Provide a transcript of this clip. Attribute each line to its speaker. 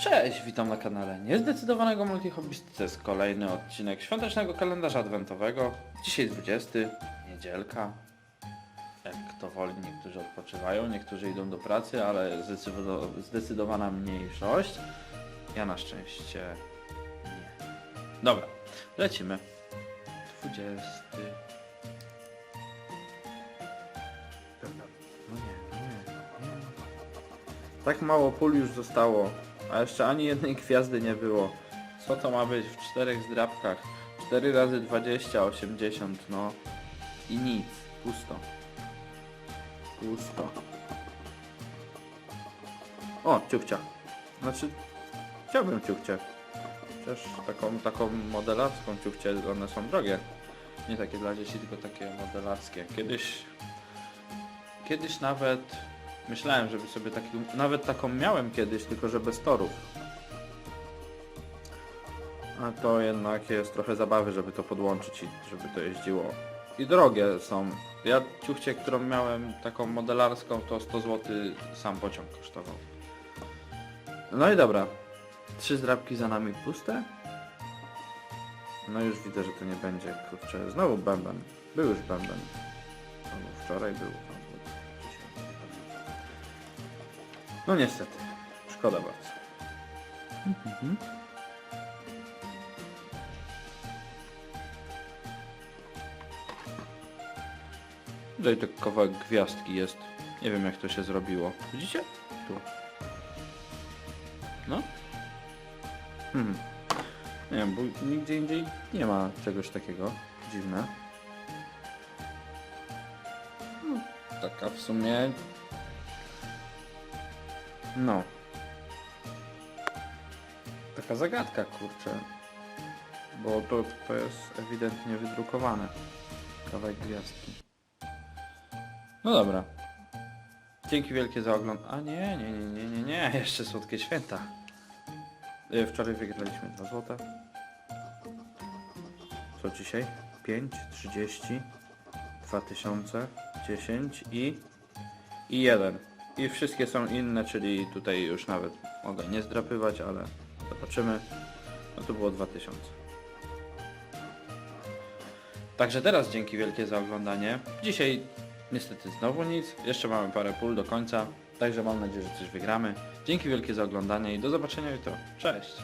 Speaker 1: Cześć, witam na kanale Niezdecydowanego Multihobbysty. To jest kolejny odcinek świątecznego kalendarza adwentowego. Dzisiaj 20, niedzielka. Jak kto woli, niektórzy odpoczywają, niektórzy idą do pracy, ale zdecydo- zdecydowana mniejszość. Ja na szczęście nie. Dobra, lecimy. 20. No nie, no nie, no nie. Tak mało pól już zostało, a jeszcze ani jednej gwiazdy nie było. Co to ma być w czterech zdrabkach? 4 razy 20, 80, no. I nic, pusto. Pusto. O, ciuchcia. Znaczy, chciałbym ciuchcie. Przecież taką, taką modelarską ciuchcie, one są drogie. Nie takie dla dzieci, tylko takie modelarskie. Kiedyś, kiedyś nawet Myślałem, żeby sobie taki, nawet taką miałem kiedyś, tylko że bez torów. A to jednak jest trochę zabawy, żeby to podłączyć i żeby to jeździło. I drogie są. Ja ciuchcie, którą miałem taką modelarską, to 100 zł sam pociąg kosztował. No i dobra. Trzy zdrabki za nami puste. No już widzę, że to nie będzie, kurczę. Znowu bęben. Był już bęben. Albo wczoraj był. No niestety. Szkoda bardzo. Mhm. Tutaj to kawałek gwiazdki jest. Nie wiem jak to się zrobiło. Widzicie? Tu. No. Hmm. Nie wiem, bo nigdzie indziej nie ma czegoś takiego. Dziwne. No, taka w sumie... No. Taka zagadka, kurczę. Bo to, to jest ewidentnie wydrukowane. Kawałek gwiazdki. No dobra. Dzięki wielkie za ogląd... A nie, nie, nie, nie, nie, nie, jeszcze słodkie święta. Y, Wczoraj wygraliśmy 2 złote. Co dzisiaj? 5, 30, 2000, 10 i... i 1. I wszystkie są inne, czyli tutaj już nawet mogę nie zdrapywać, ale zobaczymy. No to było 2000. Także teraz dzięki wielkie za oglądanie. Dzisiaj niestety znowu nic. Jeszcze mamy parę pól do końca. Także mam nadzieję, że coś wygramy. Dzięki wielkie za oglądanie i do zobaczenia jutro. Cześć!